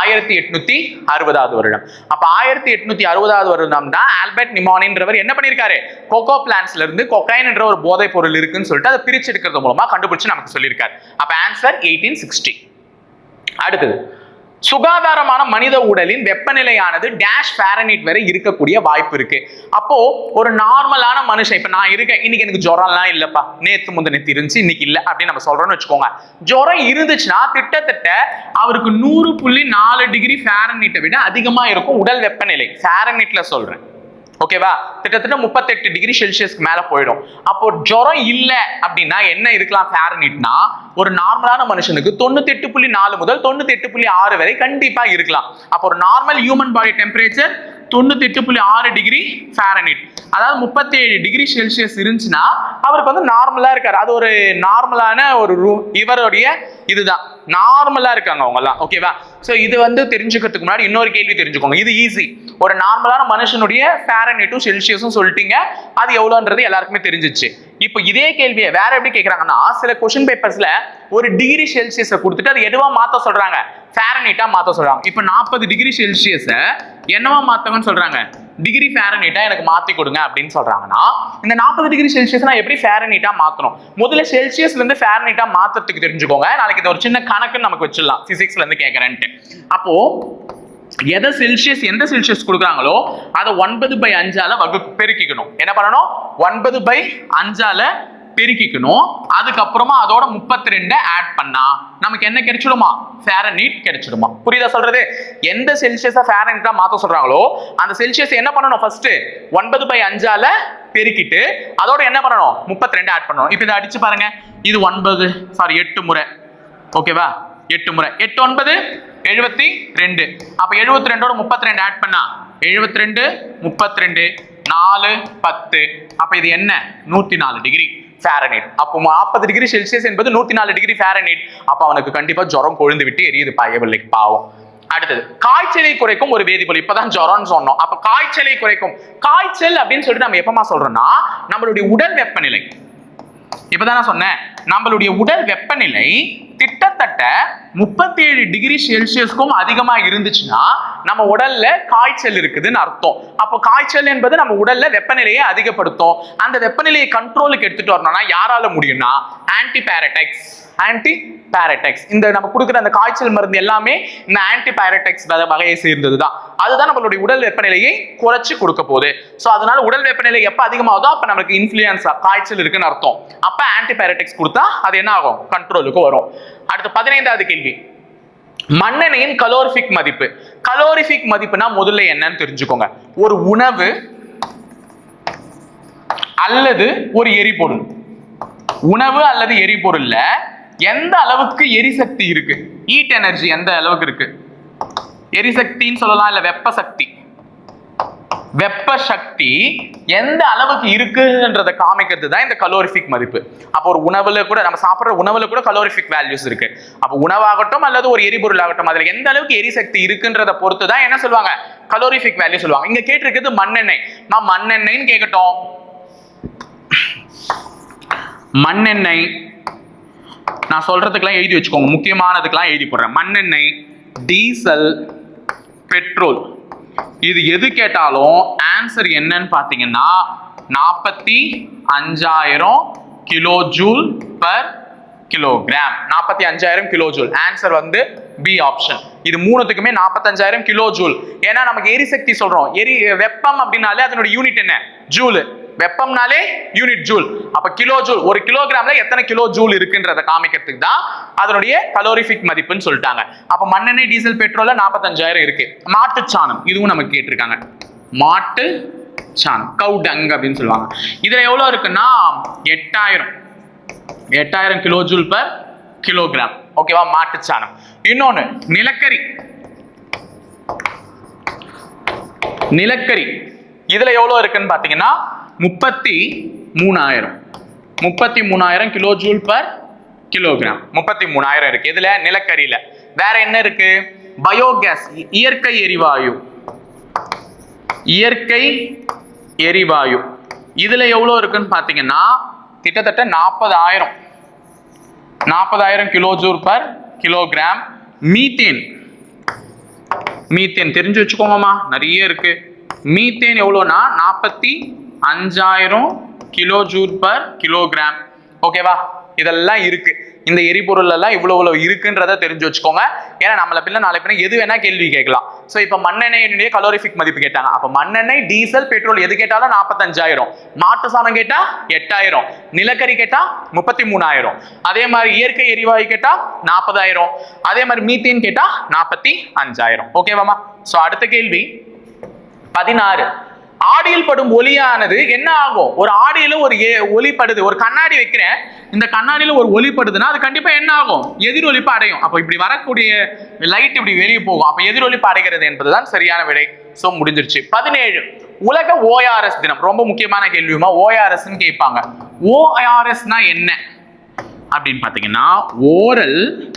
ஆயிரத்தி எட்நூத்தி அறுபதாவது வருடம். அப்ப ஆயிரத்தி எட்நூத்தி அறுபதாவது வருடம் தான் ஆல்பர்ட் நிமானின்றவர் என்ன பண்ணியிருக்காரு? கொக்கோ பிளான்ஸ்ல இருந்து கொக்கைன் என்ற ஒரு போதைப் பொருள் இருக்குன்னு சொல்லிட்டு அதை பிரிச்சு எடுக்கிறது மூலமா கண்டுபிடிச்சு நமக்கு சொல்லியிருக்காரு. அப்ப ஆன்சர் எயிட்டீன் சிக்ஸ்டி. அடுத்தது சுகாதாரமான மனித உடலின் வெப்பநிலையானது டேஷ் ஃபாரனைட் வரை இருக்கக்கூடிய வாய்ப்பு இருக்கு. அப்போ ஒரு நார்மலான மனுஷன் இப்ப நான் இருக்கேன் இன்னைக்கு எனக்கு ஜுரம்லாம் இல்லப்பா. நேத்து முந்த நேத்து இருந்துச்சு இன்னைக்கு இல்லை அப்படின்னு நம்ம சொல்றோம்னு வச்சுக்கோங்க. ஜுரம் இருந்துச்சுன்னா கிட்டத்தட்ட அவருக்கு நூறு புள்ளி நாலு டிகிரி ஃபேரனைட்டை விட அதிகமா இருக்கும் உடல் வெப்பநிலை. ஃபேரனைட்ல சொல்றேன். ஓகேவா கிட்டத்தட்ட முப்பத்தெட்டு டிகிரி செல்சியஸ்க்கு மேலே போயிடும். அப்போ ஜுரம் இல்லை அப்படின்னா என்ன இருக்கலாம் ஃபேரனிட்னா ஒரு நார்மலான மனுஷனுக்கு தொண்ணூத்தெட்டு புள்ளி நாலு முதல் தொண்ணூத்தெட்டு புள்ளி ஆறு வரை கண்டிப்பாக இருக்கலாம். அப்போ ஒரு நார்மல் ஹியூமன் பாடி டெம்பரேச்சர் தொண்ணூத்தெட்டு புள்ளி ஆறு டிகிரி ஃபேரனிட் அதாவது முப்பத்தி ஏழு டிகிரி செல்சியஸ் இருந்துச்சுன்னா அவருக்கு வந்து நார்மலாக இருக்காரு. அது ஒரு நார்மலான ஒரு ரூ இவருடைய இதுதான். நார்மலாக இருக்காங்க அவங்கெல்லாம். ஓகேவா ஸோ இது வந்து தெரிஞ்சுக்கிறதுக்கு முன்னாடி இன்னொரு கேள்வி தெரிஞ்சுக்கோங்க. இது ஈஸி ஒரு நார்மலான மனுஷனுடைய ஃபாரனைட்டும் செல்சியஸும் சொல்லிட்டீங்க. அது எவ்வளோன்றது எல்லாருக்குமே தெரிஞ்சிச்சு. இப்போ இதே கேள்வியை வேற எப்படி கேட்குறாங்கன்னா சில கொஷின் பேப்பர்ஸ்ல ஒரு டிகிரி செல்சியஸை கொடுத்துட்டு அது எதுவா மாற்ற சொல்றாங்க? ஃபாரனைட்டா மாற்ற சொல்றாங்க. இப்போ நாற்பது டிகிரி செல்சியஸை என்னவா மாற்றவன்னு சொல்றாங்க? டிகிரி ஃபேரனைட்டா எனக்கு மாத்தி கொடுங்க அப்படின்னு சொல்றாங்கன்னா இந்த நாற்பது டிகிரி செல்சியஸ் நான் எப்படி ஃபேரனைட்டா மாத்தணும்? முதல்ல செல்சியஸ்ல இருந்து ஃபேரனைட்டா மாத்தறதுக்கு தெரிஞ்சுக்கோங்க. நாளைக்கு இது ஒரு சின்ன கணக்குன்னு நமக்கு வச்சிடலாம். பிசிக்ஸ்ல இருந்து கேட்கறேன்ட்டு அப்போ எதை செல்சியஸ் எந்த செல்சியஸ் கொடுக்குறாங்களோ அதை ஒன்பது பை அஞ்சால வகு பெருக்கிக்கணும். என்ன பண்ணணும்? ஒன்பது பை அஞ்சால பெருக்கிக்கணும். அதுக்கப்புறமா அதோட முப்பத்தி ரெண்டு ஆட் பண்ணா நமக்கு என்ன கிடைச்சிடுமா? ஃபாரனீட் கிடைச்சிடுமா. புரியுதா சொல்றது? எந்த செல்சியஸை ஃபாரனீட்டா மாத்த சொல்றாங்களோ அந்த செல்சியஸ் என்ன பண்ணணும் ஃபர்ஸ்ட் ஒன்பது பை அஞ்சால பெருக்கிட்டு அதோட என்ன பண்ணணும்? முப்பத்தி ரெண்டு ஆட் பண்ணணும். இப்போ இதை அடிச்சு பாருங்க. இது ஒன்பது சாரி எட்டு முறை. ஓகேவா எட்டு முறை. எட்டு ஒன்பது எழுபத்தி ரெண்டு அப்ப எழுபத்தி ரெண்டோட முப்பத்தி ரெண்டு ஆட் பண்ணா எழுபத்தி ரெண்டு முப்பத்தி ரெண்டு நாலு பத்து. அப்ப இது என்ன? நூத்தி நாலு டிகிரி ஃபேரனைட் அப்போ நாற்பது டிகிரி செல்சியஸ் என்பது நூத்தி நாலு டிகிரி ஃபேரனைட் அப்போ அவனுக்கு கண்டிப்பா ஜுரம் கொழுந்து விட்டு எரியுது பயவில்லைக்கு பாவம். அடுத்தது காய்ச்சலை குறைக்கும் ஒரு வேதிப்பொருள். இப்பதான் ஜுரம்னு சொன்னோம். அப்ப காய்ச்சலை குறைக்கும். காய்ச்சல் அப்படின்னு சொல்லிட்டு நம்ம எப்பமா சொல்றோம்னா நம்மளுடைய உடல் வெப்பநிலை. இப்பதான் நான் சொன்னேன். நம்மளுடைய உடல் வெப்பநிலை கிட்டத்தட்ட முப்பத்தி ஏழு டிகிரி செல்சியஸ்க்கும் அதிகமா இருந்துச்சுன்னா நம்ம உடல்ல காய்ச்சல் இருக்குதுன்னு அர்த்தம். அப்போ காய்ச்சல் என்பது நம்ம உடல்ல வெப்பநிலையை அதிகப்படுத்தும். அந்த வெப்பநிலையை கண்ட்ரோலுக்கு எடுத்துட்டு வரணும்னா யாரால முடியும்னா ஆன்டி பேரடைக்ஸ் ஆன்டி பேரடைக்ஸ் இந்த நம்ம கொடுக்குற அந்த காய்ச்சல் மருந்து எல்லாமே இந்த ஆன்டி பேரடெக்ஸ் வகையை சேர்ந்தது தான் அதுதான் நம்மளுடைய உடல் வெப்பநிலையை குறைச்சு கொடுக்க போகுது. ஸோ அதனால உடல் வெப்பநிலை எப்போ அதிகமாகுதோ அப்போ நமக்கு இன்ஃப்ளூயன்ஸா காய்ச்சல் இருக்குன்னு அர்த்தம். அப்போ ஆன்டி பேரடெக்ஸ் கொடுத்தா அது என்ன ஆகும்? கண்ட்ரோலுக்கு வரும். அடுத்து பதினைந்தாவது கேள்வி. மண்ணெண்ணெயின் கலோரிஃபிக் மதிப்பு. கலோரிஃபிக் மதிப்புனா முதல்ல என்னன்னு தெரிஞ்சுக்கோங்க. ஒரு உணவு அல்லது ஒரு எரிபொருள். உணவு அல்லது எரிபொருள்ல எந்த அளவுக்கு எரிசக்தி இருக்கு? ஹீட் எனர்ஜி எந்த அளவுக்கு இருக்கு? எரிசக்தின்னு சொல்லலாம் இல்ல வெப்ப சக்தி வெப்ப சக்தி எந்த அளவுக்கு இருக்குன்றத காமிக்கிறது தான் இந்த கலோரிஃபிக் மதிப்பு. அப்போ ஒரு உணவுல கூட நம்ம சாப்பிட்ற உணவுல கூட கலோரிஃபிக் வேல்யூஸ் இருக்கு. அப்போ உணவாகட்டும் அல்லது ஒரு எரிபொருள் ஆகட்டும் அதுல எந்த அளவுக்கு எரிசக்தி இருக்குன்றத பொறுத்து தான் என்ன சொல்லுவாங்க? கலோரிஃபிக் வேல்யூ சொல்லுவாங்க. இங்க கேட்டிருக்கிறது மண்ணெண்ணெய். நான் மண்ணெண்ணெய்ன்னு கேட்கட்டும் மண்ணெண்ணெய். நான் சொல்றதுக்கெல்லாம் எழுதி வச்சுக்கோங்க. முக்கியமானதுக்கெல்லாம் எழுதி போடுறேன். மண்ணெண்ணெய் டீசல் பெட்ரோல். இது எது கேட்டாலும் ஆன்சர் என்னன்னு பார்த்தீங்கன்னா நாற்பத்தி அஞ்சாயிரம் கிலோ ஜூல் பர் கிலோகிராம் நாற்பத்தி அஞ்சாயிரம் கிலோ ஜூல் ஆன்சர் வந்து பி ஆப்ஷன் இது மூணுத்துக்குமே நாற்பத்தஞ்சாயிரம் கிலோ ஜூல் ஏன்னா நமக்கு எரிசக்தி சொல்றோம். எரி வெப்பம் அப்படின்னாலே அதனுடைய யூனிட் என்ன? ஜூல் வெப்பம்னாலே யூனிட் ஜூல் அப்ப கிலோ ஜூல் ஒரு கிலோகிராம்ல எத்தனை கிலோ ஜூல் இருக்குன்றத காமிக்கிறதுக்கு தான் அதனுடைய கலோரிஃபிக் மதிப்புன்னு சொல்லிட்டாங்க. அப்ப மண்ணெண்ணெய் டீசல் பெட்ரோல்ல நாற்பத்தஞ்சாயிரம் இருக்கு. மாட்டுச்சாணம் இதுவும் நமக்கு கேட்டிருக்காங்க. மாட்டு சாணம். கவு டங் அப்படின்னு சொல்லுவாங்க. இதுல எவ்வளவு இருக்குன்னா எட்டாயிரம். எட்டாயிரம் கிலோ ஜூல் பர் கிலோகிராம் ஓகேவா மாட்டுச்சாணம் இன்னொன்னு நிலக்கரி. நிலக்கரி. இதுல எவ்வளவு இருக்குன்னு பாத்தீங்கன்னா முப்பத்தி மூணாயிரம். முப்பத்தி மூணாயிரம் கிலோ ஜூல் பர் கிலோகிராம் முப்பத்தி மூணாயிரம் இருக்கு. இதுல நிலக்கரியில. வேற என்ன இருக்கு? பயோகேஸ் இயற்கை எரிவாயு. இயற்கை எரிவாயு. இதுல எவ்வளவு இருக்குன்னு பாத்தீங்கன்னா கிட்டத்தட்ட நாற்பதாயிரம். நாற்பதாயிரம் kilo joule per kilogram methane. Methane தெரிஞ்சு வச்சுக்கோங்கம்மா. நிறைய இருக்கு. மீத்தேன் எவ்வளோனா நாற்பத்தி அஞ்சாயிரம் கிலோ ஜூல் பர் கிலோகிராம் ஓகேவா இதெல்லாம் இருக்கு. இந்த எரிபொருள் எல்லாம் இவ்வளவு இவ்வளவு இருக்குன்றத தெரிஞ்சு வச்சுக்கோங்க. ஏன்னா நம்மள பிள்ளை நாளை பின்ன எது வேணா கேள்வி கேட்கலாம். ஸோ இப்போ மண்ணெண்ணெயினுடைய கலோரிஃபிக் மதிப்பு கேட்டாங்க. அப்போ மண்ணெண்ணெய் டீசல் பெட்ரோல் எது கேட்டாலும் நாற்பத்தஞ்சாயிரம் மாட்டு சாணம் கேட்டா எட்டாயிரம். நிலக்கரி கேட்டா முப்பத்தி மூணாயிரம் அதே மாதிரி இயற்கை எரிவாயு கேட்டா நாற்பதாயிரம் அதே மாதிரி மீத்தேன் கேட்டா நாற்பத்தி அஞ்சாயிரம். ஓகேவாமா ஸோ அடுத்த கேள்வி. பதினாறு. ஆடியில் படும் ஒளியானது என்ன ஆகும்? ஒரு ஆடியில ஒரு ஏ- ஒரு கண்ணாடி வைக்கிறேன். இந்த கண்ணாடியில ஒரு ஒலிப்படுதுன்னா அது கண்டிப்பா என்ன ஆகும்? எதிரொலிப்பு அடையும். அப்போ இப்படி வரக்கூடிய லைட் இப்படி வெளியே போகும். அப்ப எதிரொலிப்பு அடைகிறது என்பதுதான் சரியான விடை. சோ முடிஞ்சிருச்சு. பதினேழு. உலக ஓஆர்எஸ் தினம். ரொம்ப முக்கியமான கேள்வியுமா? ஓஆர்எஸ் கேட்பாங்க. ஓஆர்எஸ்னா என்ன? அப்படின்னு பாத்தீங்கன்னா oral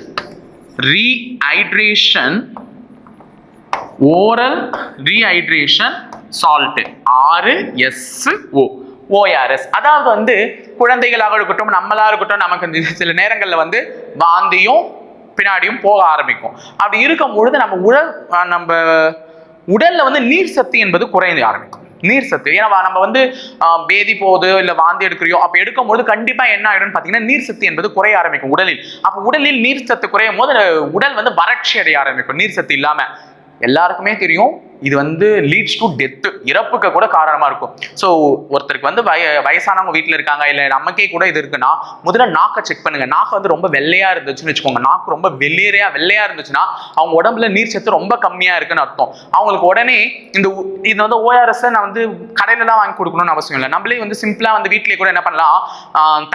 rehydration oral rehydration salt ஆறு எஸ் ஓ ஓஆர்எஸ் அதாவது வந்து குழந்தைகளாக இருக்கட்டும் நம்மளாக இருக்கட்டும் நமக்கு இந்த சில நேரங்களில் வந்து வாந்தியும் பின்னாடியும் போக ஆரம்பிக்கும். அப்படி இருக்கும் பொழுது நம்ம உடல் நம்ம உடல்ல வந்து நீர் சத்து என்பது குறைந்து ஆரம்பிக்கும். நீர் சத்து. ஏன்னா நம்ம வந்து பேதி போகுது இல்லை வாந்தி எடுக்கிறியோ அப்போ எடுக்கும்போது கண்டிப்பாக என்ன ஆயிடும்னு பார்த்தீங்கன்னா நீர் சத்து என்பது குறைய ஆரம்பிக்கும் உடலில். அப்போ உடலில் நீர் சத்து குறையும் போது உடல் வந்து வறட்சி அடைய ஆரம்பிக்கும் நீர் சத்து இல்லாமல் எல்லாருக்குமே தெரியும் இது வந்து லீட்ஸ் டு டெத்து இறப்புக்கு கூட காரணமா இருக்கும். ஸோ ஒருத்தருக்கு வந்து வய வயசானவங்க வீட்டில் இருக்காங்க இல்லை நமக்கே கூட இது இருக்குன்னா முதல்ல நாக்கை செக் பண்ணுங்க. நாக்கு வந்து ரொம்ப வெள்ளையா இருந்துச்சுன்னு வச்சுக்கோங்க. நாக்கு ரொம்ப வெள்ளையா வெள்ளையா இருந்துச்சுன்னா அவங்க உடம்புல நீர் சத்து ரொம்ப கம்மியா இருக்குன்னு அர்த்தம். அவங்களுக்கு உடனே இந்த உ- இது வந்து ஓஆர்எஸ் நான் வந்து கடையிலலாம் வாங்கி கொடுக்கணும்னு அவசியம் இல்லை. நம்மளே வந்து சிம்பிளாக வந்து வீட்டிலே கூட என்ன பண்ணலாம்?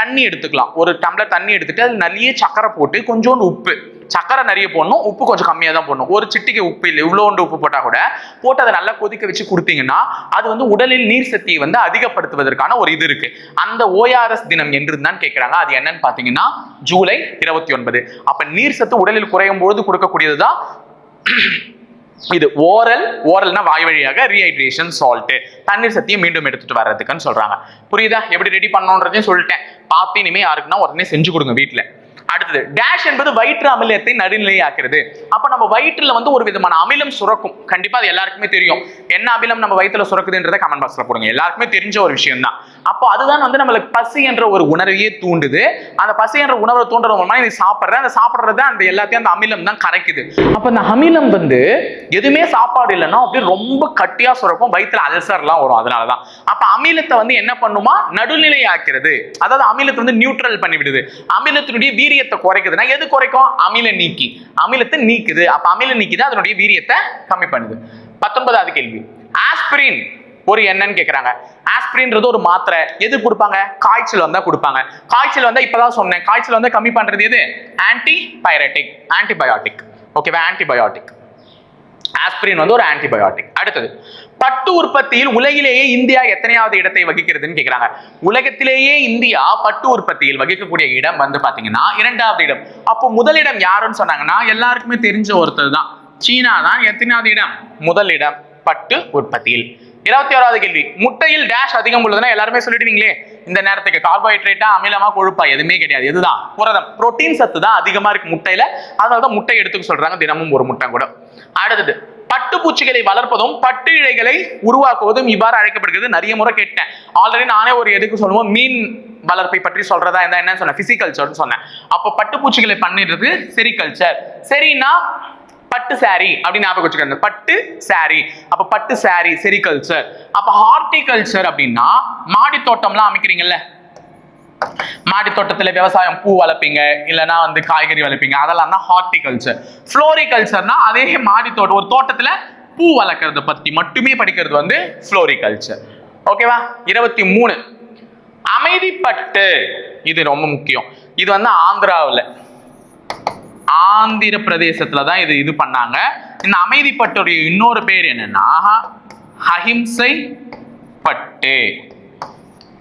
தண்ணி எடுத்துக்கலாம். ஒரு டம்ளர் தண்ணி எடுத்துட்டு அது நிறைய சக்கரை போட்டு கொஞ்சோண்டு உப்பு. சக்கரை நிறைய போடணும். உப்பு கொஞ்சம் கம்மியாக தான் போடணும். ஒரு சிட்டிக்கு உப்பு இல்லை. இவ்வளோண்டு உப்பு போட்டால் கூட போட்டு அதை நல்லா கொதிக்க வச்சு கொடுத்தீங்கன்னா அது வந்து உடலில் நீர் சக்தியை வந்து அதிகப்படுத்துவதற்கான ஒரு இது இருக்கு. அந்த ஓஆர்எஸ் தினம் என்று தான் கேட்குறாங்க. அது என்னன்னு பார்த்தீங்கன்னா ஜூலை இருபத்தி ஒன்பது. அப்போ நீர் சத்து உடலில் குறையும் பொழுது கொடுக்கக்கூடியது தான் இது ஓரல் ஓரல்னா வாய் வழியாக ரீஹைட்ரேஷன் சால்ட் தண்ணீர் சத்தியம் மீண்டும் எடுத்துட்டு வர்றதுக்குன்னு சொல்றாங்க. புரியுதா? எப்படி ரெடி பண்ணணுன்றதையும் சொல்லிட்டேன். பார்த்து இனிமே யாருக்குன்னா உடனே செஞ்சு கொடுங்க வீட்டில் அடுத்தது டேஷ் என்பது வயிற்று அமிலத்தை நடுநிலையாக்குறது அப்ப நம்ம வயிற்றுல வந்து ஒரு விதமான அமிலம் சுரக்கும். கண்டிப்பா அது எல்லாருக்குமே தெரியும். என்ன அமிலம் நம்ம வயிற்றுல சுரக்குதுன்றதை கமெண்ட் பாக்ஸ்ல போடுங்க. எல்லாருக்குமே தெரிஞ்ச ஒரு விஷயம் தான் அப்போ அதுதான் வந்து நம்மளுக்கு பசி என்ற ஒரு உணர்வையே தூண்டுது. அந்த பசி என்ற உணர்வை தூண்டுற மூலமா நீ சாப்பிடுற அந்த சாப்பிடுறது அந்த எல்லாத்தையும் அந்த அமிலம் தான் கரைக்குது. அப்ப அந்த அமிலம் வந்து எதுவுமே சாப்பாடு இல்லைன்னா அப்படியே ரொம்ப கட்டியா சுரக்கும். வயிற்றுல அல்சர்லாம் வரும் அதனாலதான். அப்ப அமிலத்தை வந்து என்ன பண்ணுமா? நடுநிலை ஆக்கிறது அதாவது அமிலத்தை வந்து நியூட்ரல் பண்ணிவிடுது. அமிலத்தினுடைய அமிலத்தினுடைய வீரியத்தை குறைக்குதுன்னா எது குறைக்கும்? அமில நீக்கி. அமிலத்தை நீக்குது. அப்ப அமிலம் நீக்கிது அதனுடைய வீரியத்தை கம்மி பண்ணுது. பத்தொன்பதாவது கேள்வி. ஆஸ்பிரின் ஒரு என்னன்னு கேட்குறாங்க ஆஸ்பிரின்றது ஒரு மாத்திரை. எது கொடுப்பாங்க? காய்ச்சல் வந்தால் கொடுப்பாங்க. காய்ச்சல் வந்தால் இப்பதான் சொன்னேன். காய்ச்சல் வந்தால் கம்மி பண்ணுறது எது? ஆன்டி பைரட்டிக் ஆன்டிபயோட்டிக் ஓகேவா ஆன்டிபயோட்டிக் ஆஸ்பிரின் வந்து ஒரு ஆன்டிபயோட்டிக் அடுத்தது. பட்டு உற்பத்தியில் உலகிலேயே இந்தியா எத்தனையாவது இடத்தை வகிக்கிறதுன்னு கேட்கிறாங்க உலகத்திலேயே இந்தியா பட்டு உற்பத்தியில் வகிக்கக்கூடிய இடம் வந்து பாத்தீங்கன்னா இரண்டாவது இடம். அப்போ முதலிடம் யாருன்னு சொன்னாங்கன்னா எல்லாருக்குமே தெரிஞ்ச ஒருத்தர் தான் சீனா தான் எத்தனையாவது இடம்? முதல் இடம் பட்டு உற்பத்தியில். இருபத்தி ஓராவது கேள்வி. முட்டையில் டேஷ் அதிகம் உள்ளதுன்னா எல்லாருமே சொல்லிடுவீங்களே. இந்த நேரத்துக்கு கார்போஹைட்ரேட்டா அமிலமா கொழுப்பா எதுவுமே கிடையாது. எதுதான் புரதம். புரோட்டீன் சத்து தான் அதிகமா இருக்கு முட்டையில. அதனாலதான் முட்டை எடுத்துக்க சொல்றாங்க. தினமும் ஒரு முட்டை கூட. அடுத்தது பட்டுப்பூச்சிகளை வளர்ப்பதும் பட்டு இழைகளை உருவாக்குவதும் இவ்வாறு அழைக்கப்படுகிறது. நிறைய முறை கேட்டேன். ஆல்ரெடி நானே ஒரு எதுக்கு சொல்லுவோம்? மீன் வளர்ப்பை பற்றி சொல்றதா இருந்தா என்ன சொன்னேன்? பிசிகல்ச்சர்னு சொன்னேன். அப்போ பட்டுப்பூச்சிகளை பண்ணிடுறது செரிகல்ச்சர் சரின்னா பட்டு சாரி அப்படின்னு ஞாபகம் வச்சுக்கோங்க. பட்டு சாரி அப்ப பட்டு சாரி செரிகல்ச்சர் அப்ப ஹார்டிகல்ச்சர் அப்படின்னா மாடி தோட்டம்லாம் அமைக்கிறீங்கல்ல? மாடி தோட்டத்துல விவசாயம் பூ வளர்ப்பீங்க இல்லைன்னா வந்து காய்கறி வளர்ப்பீங்க. அதெல்லாம் தான் ஹார்டிகல்ச்சர் ஃப்ளோரிகல்ச்சர்னா அதே மாடி தோட்டம் ஒரு தோட்டத்துல பூ வளர்க்கறத பத்தி மட்டுமே படிக்கிறது வந்து ஃப்ளோரிகல்ச்சர் ஓகேவா இருபத்தி மூணு. அமைதிப்பட்டு. இது ரொம்ப முக்கியம். இது வந்து ஆந்திராவில். ஆந்திர பிரதேசத்துல தான் இது இது பண்ணாங்க. இந்த அமைதிப்பட்டுடைய இன்னொரு பேர் என்னன்னா அஹிம்சை பட்டு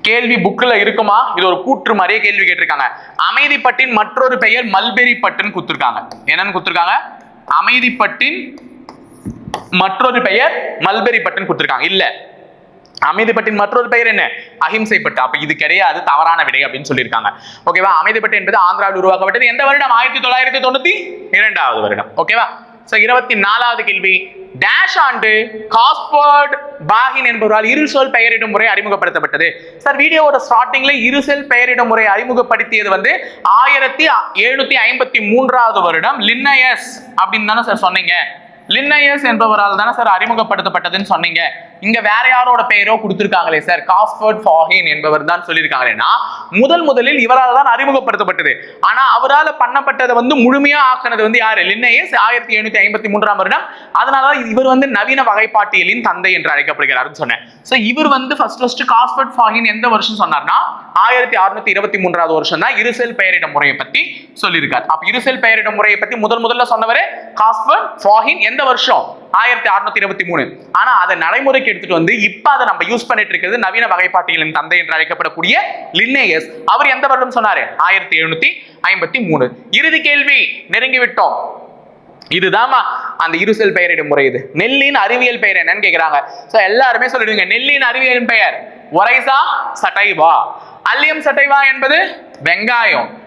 கேள்வி புக்கில் இருக்குமா? இது ஒரு கூற்று மாதிரியே கேள்வி கேட்டிருக்காங்க. அமைதிப்பட்டின் மற்றொரு பெயர் மல்பெரி பட்டுன்னு கொடுத்துருக்காங்க என்னன்னு கொடுத்துருக்காங்க அமைதிப்பட்டின் மற்றொரு பெயர் மல்பெரி பட்டுன்னு கொடுத்துருக்காங்க இல்ல. அமைதிப்பட்டின் மற்றொரு பெயர் என்ன? அஹிம்சைப்பட்டு. அப்ப இது கிடையாது தவறான விடை அப்படின்னு சொல்லியிருக்காங்க. ஓகேவா அமைதிப்பட்டு என்பது ஆந்திராவில் உருவாக்கப்பட்டது. எந்த வருடம்? ஆயிரத்தி தொள்ளாயிரத்தி தொண்ணூத்தி இரண்டாவது வருடம். ஓகேவா சோ இருபத்தி நாலாவது கேள்வி. டேஷ் ஆண்டு காஸ்பர்ட் பாகின் என்பவரால் இருசொல் பெயரிடும் முறை அறிமுகப்படுத்தப்பட்டது. சார் வீடியோவோட ஸ்டார்டிங்ல இருசொல் பெயரிடும் முறை அறிமுகப்படுத்தியது வந்து ஆயிரத்தி எழுநூத்தி ஐம்பத்தி மூன்றாவது வருடம் லின்னயஸ் அப்படின்னு தானே சார் சொன்னீங்க. லின்னயஸ் என்பவரால் தானே சார் அறிமுகப்படுத்தப்பட்டதுன்னு சொன்னீங்க. இங்க வேற யாரோட பெயரோ கொடுத்திருக்காங்களே சார் காஸ்பர்ட் ஃபாஹின் என்பவர் தான் சொல்லியிருக்காங்களேன்னா முதல் முதலில் இவரால் தான் அறிமுகப்படுத்தப்பட்டது. ஆனா அவரால் பண்ணப்பட்டதை வந்து முழுமையா ஆக்கினது வந்து யாரு? லின்னயஸ் ஆயிரத்தி எழுநூத்தி ஐம்பத்தி மூன்றாம் வருடம். அதனால இவர் வந்து நவீன வகைப்பாட்டியலின் தந்தை என்று அழைக்கப்படுகிறாருன்னு சொன்னேன். ஸோ இவர் வந்து ஃபர்ஸ்ட் ஃபர்ஸ்ட் காஸ்பர்ட் ஃபாஹின் எந்த வருஷம் சொன்னார்னா ஆயிரத்தி அறுநூத்தி இருபத்தி மூன்றாவது வருஷம் தான் இருசெல் பெயரிடும் முறையை பத்தி சொல்லியிருக்காரு. அப்ப இருசெல் பெயரிடும் முறையை பத்தி முதல் முதல்ல சொன்னவரே காஸ்பர்ட் ஃபாஹின் எந்த வருஷம்? ஆயிரத்தி அறுநூத்தி இருபத்தி மூணு. ஆனா அதை நடைமுறைக்கு எடுத்துட்டு வந்து இப்ப அதை நம்ம யூஸ் பண்ணிட்டு இருக்கிறது நவீன வகைப்பாட்டியலின் தந்தை என்று அழைக்கப்படக்கூடிய லின்னேயஸ். அவர் எந்த வருடம் சொன்னாரு? ஆயிரத்தி எழுநூத்தி ஐம்பத்தி மூணு. இறுதி கேள்வி நெருங்கி விட்டோம். இதுதாம்மா அந்த இருசல் பெயரிடும் முறை இது. நெல்லின் அறிவியல் பெயர் என்னன்னு கேக்குறாங்க. சோ எல்லாருமே சொல்லிடுங்க நெல்லின் அறிவியல் பெயர். ஒரைசா சட்டைவா. அல்லியம் சட்டைவா என்பது வெங்காயம்.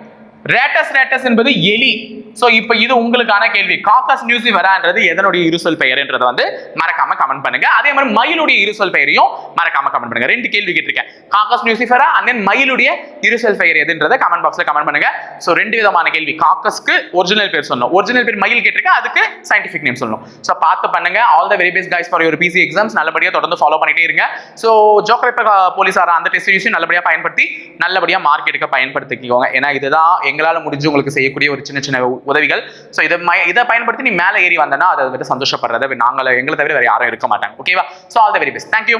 ரேட்டஸ் ரேட்டஸ் என்பது எலி. ஸோ இப்போ இது உங்களுக்கான கேள்வி. காக்கஸ் நியூஸ் வரான்றது எதனுடைய இருசொல் பெயர்ன்றதை வந்து மறக்காம கமெண்ட் பண்ணுங்க. அதே மாதிரி மயிலுடைய இருசொல் பெயரையும் மறக்காம கமெண்ட் பண்ணுங்க. ரெண்டு கேள்வி கேட்டிருக்கேன். காக்கஸ் நியூசிஃபரா அண்ட் தென் மயிலுடைய இருசொல் பெயர் எதுன்றதை கமெண்ட் பாக்ஸ்ல கமெண்ட் பண்ணுங்க. ஸோ ரெண்டு விதமான கேள்வி. காக்கஸ்க்கு ஒரிஜினல் பேர் சொல்லணும். ஒரிஜினல் பேர் மயில் கேட்டிருக்கேன். அதுக்கு சயின்டிஃபிக் நேம் சொல்லணும். ஸோ பார்த்து பண்ணுங்க. All the very best guys for your busy exams நல்லபடியாக தொடர்ந்து ஃபாலோ பண்ணிட்டே இருங்க. ஸோ ஜோக்கர் போலீஸார அந்த டெஸ்ட் நல்லபடியாக பயன்படுத்தி நல்லபடியாக மார்க் எடுக்க பயன்படுத்திக்கோங்க. ஏன்னா இதுதான் எங்களால் முடிஞ்சு உங்களுக்கு செய்யக்கூடிய ஒரு சின்ன சின்ன உதவிகள். ஸோ இதை இதை பயன்படுத்தி நீ மேலே ஏறி வந்தனா அதை வந்துட்டு சந்தோஷப்படுறத நாங்கள் எங்களை தவிர வேற யாரும் இருக்க மாட்டாங்க. ஓகேவா so all the very best thank you